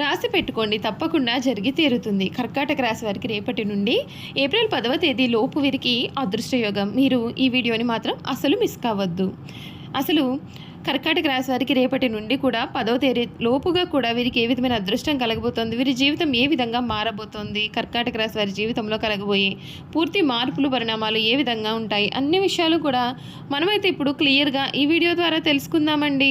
రాసి పెట్టుకోండి తప్పకుండా జరిగి తీరుతుంది. కర్కాటక రాశి వారికి రేపటి నుండి ఏప్రిల్ పదవ తేదీ లోపు వీరికి అదృష్టయోగం. మీరు ఈ వీడియోని మాత్రం అసలు మిస్ కావద్దు. అసలు కర్కాటక రాశి వారికి రేపటి నుండి కూడా పదవ తేదీ లోపుగా కూడా వీరికి ఏ విధమైన అదృష్టం కలగబోతోంది? వీరి జీవితం ఏ విధంగా మారబోతోంది? కర్కాటక రాశి వారి జీవితంలో కలగబోయే పూర్తి మార్పులు పరిణామాలు ఏ విధంగా ఉంటాయి? అన్ని విషయాలు కూడా మనమైతే ఇప్పుడు క్లియర్గా ఈ వీడియో ద్వారా తెలుసుకుందామండి.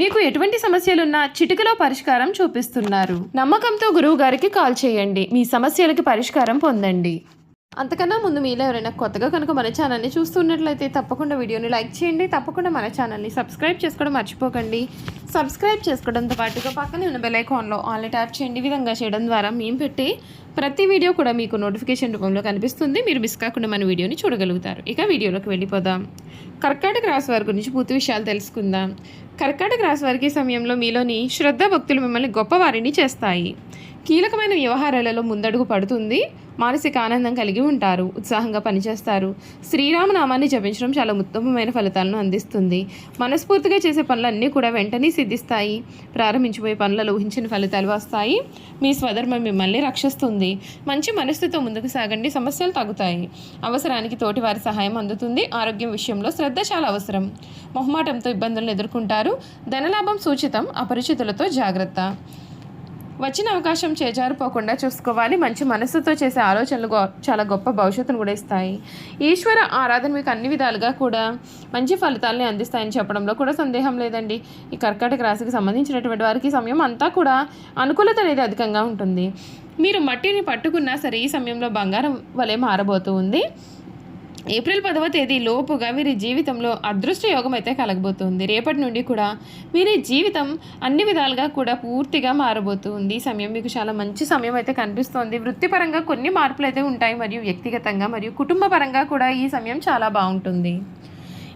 మీకు ఎటువంటి సమస్యలున్నా చిటికలో పరిష్కారం చూపిస్తున్నారు. నమ్మకంతో గురువు గారికి కాల్ చేయండి. మీ సమస్యలకి పరిష్కారం పొందండి. అంతకన్నా ముందు మీలో ఎవరైనా కొత్తగా కనుక మన ఛానల్ని చూస్తున్నట్లయితే తప్పకుండా వీడియోని లైక్ చేయండి. తప్పకుండా మన ఛానల్ని సబ్స్క్రైబ్ చేసుకోవడం మర్చిపోకండి. సబ్స్క్రైబ్ చేసుకోవడంతో పాటుగా పక్కనే ఉన్న బెల్ ఐకాన్లో ఆన్లైన్ ట్యాప్ చేయండి. విధంగా చేయడం ద్వారా మేము పెట్టే ప్రతి వీడియో కూడా మీకు నోటిఫికేషన్ రూపంలో కనిపిస్తుంది. మీరు మిస్ కాకుండా మన వీడియోని చూడగలుగుతారు. ఇక వీడియోలోకి వెళ్ళిపోదాం. కర్కాటక రాశి వారి గురించి పూర్తి విషయాలు తెలుసుకుందాం. కర్కాటక రాశి వారికి సమయంలో మీలోని శ్రద్ధ భక్తులు మిమ్మల్ని గొప్పవారిని చేస్తాయి. కీలకమైన వ్యవహారాలలో ముందడుగు పడుతుంది. మానసిక ఆనందం కలిగి ఉంటారు ఉత్సాహంగా పనిచేస్తారు. శ్రీరామనామాన్ని జపించడం చాలా ఉత్తమమైన ఫలితాలను అందిస్తుంది. మనస్ఫూర్తిగా చేసే పనులన్నీ కూడా వెంటనే సిద్ధిస్తాయి. ప్రారంభించిపోయే పనులలో ఊహించిన ఫలితాలు వస్తాయి. మీ స్వధర్మం మిమ్మల్ని రక్షిస్తుంది. మంచి మనస్సుతో ముందుకు సాగండి. సమస్యలు తగ్గుతాయి. అవసరానికి తోటి వారి సహాయం అందుతుంది. ఆరోగ్యం విషయంలో శ్రద్ధ చాలా అవసరం. మొహమాటంతో ఇబ్బందులను ఎదుర్కొంటారు. ధనలాభం సూచితం. అపరిచితులతో జాగ్రత్త. వచ్చిన అవకాశం చేజారిపోకుండా చూసుకోవాలి. మంచి మనసుతో చేసే ఆలోచనలు గొ- చాలా గొప్ప భవిష్యత్తును కూడా ఇస్తాయి. ఈశ్వర ఆరాధన మీకు అన్ని విధాలుగా కూడా మంచి ఫలితాలని అందిస్తాయని చెప్పడంలో కూడా సందేహం లేదండి. ఈ కర్కాటక రాశికి సంబంధించినటువంటి వారికి సమయం అంతా కూడా అనుకూలత అనేది అధికంగా ఉంటుంది. మీరు మట్టిని పట్టుకున్నా సరే ఈ సమయంలో బంగారం వలె మారబోతూ ఉంది. ఏప్రిల్ పదవ తేదీ లోపుగా వీరి జీవితంలో అదృష్ట యోగం అయితే కలగబోతుంది. రేపటి నుండి కూడా వీరి జీవితం అన్ని విధాలుగా కూడా పూర్తిగా మారబోతుంది. ఈ సమయం మీకు చాలా మంచి సమయం అయితే కనిపిస్తోంది. వృత్తిపరంగా కొన్ని మార్పులు అయితే ఉంటాయి. మరియు వ్యక్తిగతంగా మరియు కుటుంబపరంగా కూడా ఈ సమయం చాలా బాగుంటుంది.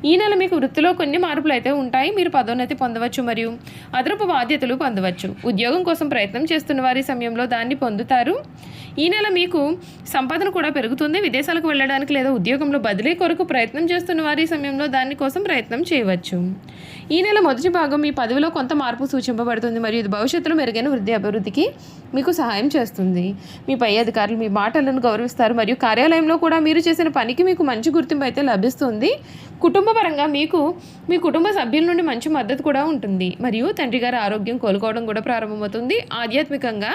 ఈ నెల మీకు వృత్తిలో కొన్ని మార్పులు అయితే ఉంటాయి. మీరు పదోన్నతి పొందవచ్చు మరియు అదనపు బాధ్యతలు పొందవచ్చు. ఉద్యోగం కోసం ప్రయత్నం చేస్తున్న వారి సమయంలో దాన్ని పొందుతారు. ఈ నెల మీకు సంపాదన కూడా పెరుగుతుంది. విదేశాలకు వెళ్ళడానికి లేదా ఉద్యోగంలో బదిలీ కొరకు ప్రయత్నం చేస్తున్న వారి సమయంలో దాని కోసం ప్రయత్నం చేయవచ్చు. ఈ నెల మొదటి భాగం మీ పదవిలో కొంత మార్పు సూచింపబడుతుంది మరియు ఇది భవిష్యత్తులో మెరుగైన వృద్ధి అభివృద్ధికి మీకు సహాయం చేస్తుంది. మీ పై అధికారులు మీ మాటలను గౌరవిస్తారు మరియు కార్యాలయంలో కూడా మీరు చేసిన పనికి మీకు మంచి గుర్తింపు అయితే లభిస్తుంది. కుటుంబపరంగా మీకు మీ కుటుంబ సభ్యుల నుండి మంచి మద్దతు కూడా ఉంటుంది. మరియు తండ్రి గారి ఆరోగ్యం కోలుకోవడం కూడా ప్రారంభమవుతుంది. ఆధ్యాత్మికంగా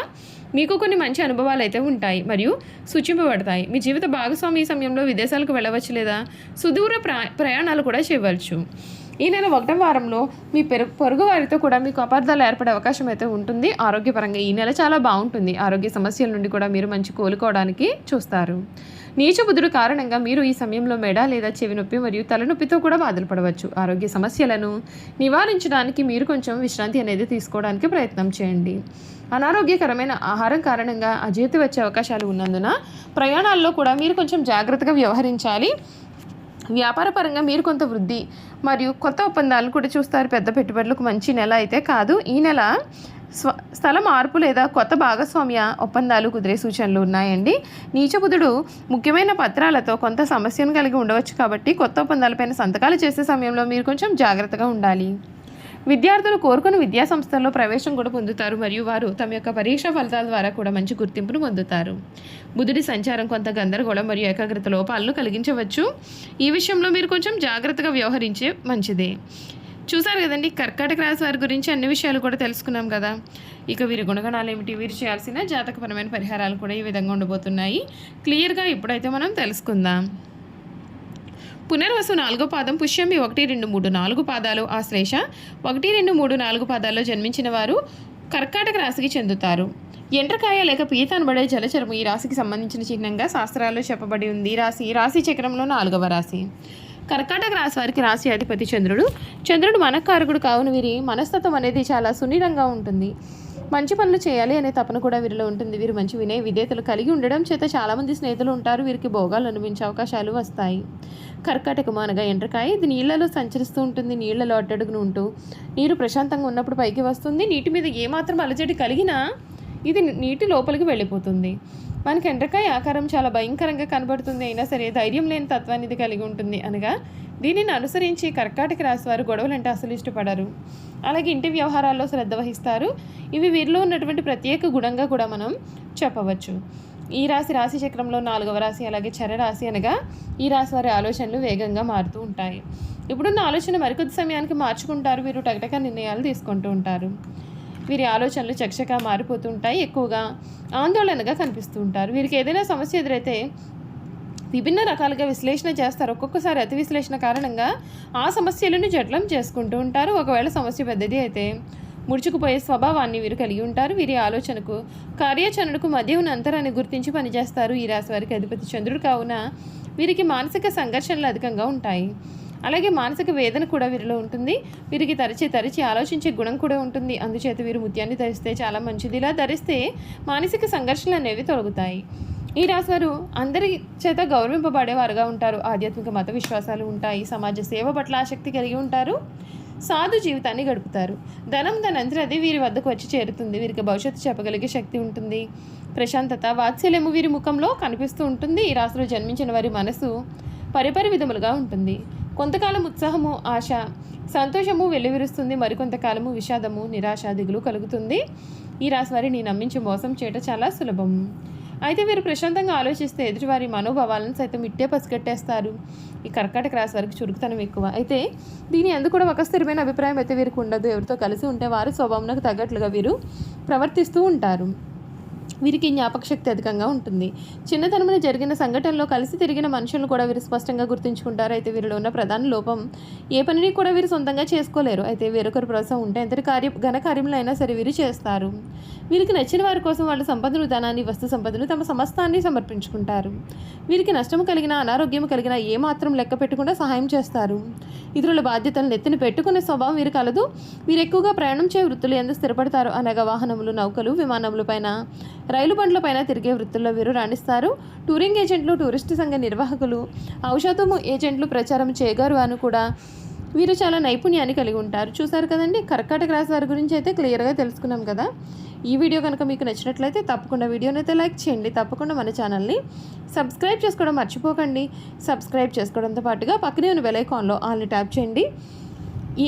మీకు కొన్ని మంచి అనుభవాలు అయితే ఉంటాయి మరియు సూచింపబడతాయి. మీ జీవిత భాగస్వామి ఈ సమయంలో విదేశాలకు వెళ్ళవచ్చు లేదా సుదూర ప్రయాణాలు కూడా చేయవచ్చు. ఈ నెల ఒకటవ వారంలో మీ పెరుగు పొరుగు వారితో కూడా మీకు అపార్థాలు ఏర్పడే అవకాశం అయితే ఉంటుంది. ఆరోగ్యపరంగా ఈ నెల చాలా బాగుంటుంది. ఆరోగ్య సమస్యల నుండి కూడా మీరు మంచి కోలుకోవడానికి చూస్తారు. నీచు బుద్ధుడు కారణంగా మీరు ఈ సమయంలో మెడ లేదా చెవి నొప్పి మరియు తలనొప్పితో కూడా బాధలు పడవచ్చు. ఆరోగ్య సమస్యలను నివారించడానికి మీరు కొంచెం విశ్రాంతి అనేది తీసుకోవడానికి ప్రయత్నం చేయండి. అనారోగ్యకరమైన ఆహారం కారణంగా అజీర్తి వచ్చే అవకాశాలు ఉన్నందున ప్రయాణాల్లో కూడా మీరు కొంచెం జాగ్రత్తగా వ్యవహరించాలి. వ్యాపారపరంగా మీరు కొంత వృద్ధి మరియు కొత్త ఒప్పందాలను కూడా చూస్తారు. పెద్ద పెట్టుబడులకు మంచి నెల అయితే కాదు. ఈ నెల స్వ స్థల మార్పు లేదా కొత్త భాగస్వామ్య ఒప్పందాలు కుదిరే సూచనలు ఉన్నాయండి. నీచబుధుడు ముఖ్యమైన పత్రాలతో కొంత సమస్యను కలిగి ఉండవచ్చు కాబట్టి కొత్త ఒప్పందాలపైన సంతకాలు చేసే సమయంలో మీరు కొంచెం జాగ్రత్తగా ఉండాలి. విద్యార్థులు కోరుకున్న విద్యా సంస్థల్లో ప్రవేశం కూడా పొందుతారు మరియు వారు తమ యొక్క పరీక్షా ఫలితాల ద్వారా కూడా మంచి గుర్తింపును పొందుతారు. బుధుడి సంచారం కొంత గందరగోళం మరియు ఏకాగ్రత లోపాలను కలిగించవచ్చు. ఈ విషయంలో మీరు కొంచెం జాగ్రత్తగా వ్యవహరించే మంచిదే. చూసారు కదండి కర్కాటక రాశి వారి గురించి అన్ని విషయాలు కూడా తెలుసుకున్నాం కదా. ఇక వీరి గుణగణాలు ఏమిటి? వీరు చేయాల్సిన జాతకపరమైన పరిహారాలు కూడా ఈ విధంగా ఉండబోతున్నాయి. క్లియర్గా ఇప్పుడైతే మనం తెలుసుకుందాం. పునర్వసు నాలుగో పాదం పుష్యమి ఒకటి రెండు మూడు నాలుగు పాదాలు ఆశ్లేష ఒకటి రెండు మూడు నాలుగు పాదాల్లో జన్మించిన వారు కర్కాటక రాశికి చెందుతారు. ఎండ్రకాయ లేక పీత అనబడే జలచరము ఈ రాశికి సంబంధించిన చిహ్నంగా శాస్త్రాల్లో చెప్పబడి ఉంది. రాశి రాశి చక్రంలో నాలుగవ రాశి. కర్కాటక రాశి వారికి రాశి అధిపతి చంద్రుడు. చంద్రుడు మనకారకుడు కావున వీరి మనస్తత్వం అనేది చాలా సున్నితంగా ఉంటుంది. మంచి పనులు చేయాలి అనే తపన కూడా వీరిలో ఉంటుంది. వీరు మంచి వినయ విధేతలు కలిగి ఉండడం చేత చాలామంది స్నేహితులు ఉంటారు. వీరికి భోగాలు అనుభవించే అవకాశాలు వస్తాయి. కర్కాటకము అనగా ఎండ్రకాయ. ఇది నీళ్ళలో సంచరిస్తూ ఉంటుంది. నీళ్ళలో అడ్డడుగును ఉంటూ నీరు ప్రశాంతంగా ఉన్నప్పుడు పైకి వస్తుంది. నీటి మీద ఏమాత్రం అలజడి కలిగినా ఇది నీటి లోపలికి వెళ్ళిపోతుంది. మనకి ఎండ్రకాయ ఆకారం చాలా భయంకరంగా కనబడుతుంది. అయినా సరే ధైర్యం లేని తత్వాన్ని ఇది కలిగి ఉంటుంది. అనగా దీనిని అనుసరించి కర్కాటక రాశి వారు గొడవలంటే అసలు ఇష్టపడరు. అలాగే ఇంటి వ్యవహారాల్లో శ్రద్ధ వహిస్తారు. ఇవి వీరిలో ఉన్నటువంటి ప్రత్యేక గుణంగా కూడా మనం చెప్పవచ్చు. ఈ రాశి రాశి చక్రంలో నాలుగవ రాశి అలాగే చర రాశి అనగా ఈ రాశి వారి ఆలోచనలు వేగంగా మారుతూ ఉంటాయి. ఇప్పుడున్న ఆలోచన మరికొద్ది సమయానికి మార్చుకుంటారు. వీరు టకటక నిర్ణయాలు తీసుకుంటూ ఉంటారు. వీరి ఆలోచనలు చకచక మారిపోతుంటాయి ఎక్కువగా ఆందోళనగా కనిపిస్తూ ఉంటారు వీరికి ఏదైనా సమస్య ఎదురైతే విభిన్న రకాలుగా విశ్లేషణ చేస్తారు. ఒక్కొక్కసారి అతి విశ్లేషణ కారణంగా ఆ సమస్యలను జట్లం చేసుకుంటూ ఉంటారు. ఒకవేళ సమస్య పెద్దది అయితే ముడుచుకుపోయే స్వభావాన్ని వీరు కలిగి ఉంటారు. వీరి ఆలోచనకు కార్యాచరణకు మధ్య ఉన్న అంతరాన్ని గుర్తించి పనిచేస్తారు. ఈ రాశి వారికి అధిపతి చంద్రుడు కావున వీరికి మానసిక సంఘర్షణలు అధికంగా ఉంటాయి. అలాగే మానసిక వేదన కూడా వీరిలో ఉంటుంది. వీరికి తరచి తరచి ఆలోచించే గుణం కూడా ఉంటుంది. అందుచేత వీరు ముత్యాన్ని ధరిస్తే చాలా మంచిది. ఇలా ధరిస్తే మానసిక సంఘర్షణలు అనేవి తొలగుతాయి. ఈ రాశివారు అందరి చేత గౌరవింపబడేవారుగా ఉంటారు. ఆధ్యాత్మిక మత విశ్వాసాలు ఉంటాయి. సమాజ సేవ పట్ల ఆసక్తి కలిగి ఉంటారు. సాధు జీవితాన్ని గడుపుతారు. ధనం దానంతరం అది వీరి వద్దకు వచ్చి చేరుతుంది. వీరికి భవిష్యత్తు చెప్పగలిగే శక్తి ఉంటుంది. ప్రశాంతత వాత్సల్యము వీరి ముఖంలో కనిపిస్తూ ఉంటుంది. ఈ రాశిలో జన్మించిన వారి మనసు పరిపరి విధములుగా ఉంటుంది. కొంతకాలం ఉత్సాహము ఆశ సంతోషము వెల్లివిరుస్తుంది మరికొంతకాలము విషాదము నిరాశ దిగులు కలుగుతుంది. ఈ రాశివారిని నమ్మించి మోసం చేయటం చాలా సులభం. అయితే వీరు ప్రశాంతంగా ఆలోచిస్తే ఎదుటివారి మనోభావాలను సైతం ఇట్టే పసిగట్టేస్తారు. ఈ కర్కాటక రాశి వారికి చురుకుతనం ఎక్కువ. అయితే దీని ఎందుకు కూడా ఒక స్థిరమైన అభిప్రాయం అయితే వీరికి ఉండదు. ఎవరితో కలిసి ఉంటే వారి స్వభావంకు తగ్గట్లుగా వీరు ప్రవర్తిస్తూ ఉంటారు. వీరికి జ్ఞాపక శక్తి అధికంగా ఉంటుంది. చిన్నతనమున జరిగిన సంఘటనలో కలిసి తిరిగిన మనుషులను కూడా వీరు స్పష్టంగా గుర్తుంచుకుంటారు. అయితే వీరిలో ఉన్న ప్రధాన లోపం ఏ పనిని కూడా వీరు సొంతంగా చేసుకోలేరు. అయితే వేరొకరు ప్రోత్సాహం ఉంటే ఎంత కార్య ఘన కార్యములు అయినా సరే వీరు చేస్తారు. వీరికి నచ్చిన వారి కోసం వాళ్ళ సంపదను ధనాన్ని వస్తు సంపదను తమ సమస్తాన్ని సమర్పించుకుంటారు. వీరికి నష్టము కలిగిన అనారోగ్యం కలిగిన ఏ మాత్రం లెక్క పెట్టకుండా సహాయం చేస్తారు. ఇతరుల బాధ్యతలను ఎత్తిన పెట్టుకునే స్వభావం వీరు కలదు. వీరు ఎక్కువగా ప్రయాణం చే వృత్తులు ఎందుకు స్థిరపడతారు. అనగా వాహనములు నౌకలు విమానముల పైన రైలు బండ్ల పైన తిరిగే వృత్తుల్లో వీరు రాణిస్తారు. టూరింగ్ ఏజెంట్లు టూరిస్ట్ సంఘ నిర్వాహకులు ఔషధము ఏజెంట్లు ప్రచారం చేయగారు అని కూడా వీరు చాలా నైపుణ్యాన్ని కలిగి ఉంటారు. చూసారు కదండి? కర్కాటక రాశి వారి గురించి అయితే క్లియర్గా తెలుసుకున్నాం కదా. ఈ వీడియో కనుక మీకు నచ్చినట్లయితే తప్పకుండా వీడియోని అయితే లైక్ చేయండి. తప్పకుండా మన ఛానల్ని సబ్స్క్రైబ్ చేసుకోవడం మర్చిపోకండి. సబ్స్క్రైబ్ చేసుకోవడంతో పాటుగా పక్కనే ఉన్న బెలైకాన్లో ఆల్ని ట్యాప్ చేయండి. ఈ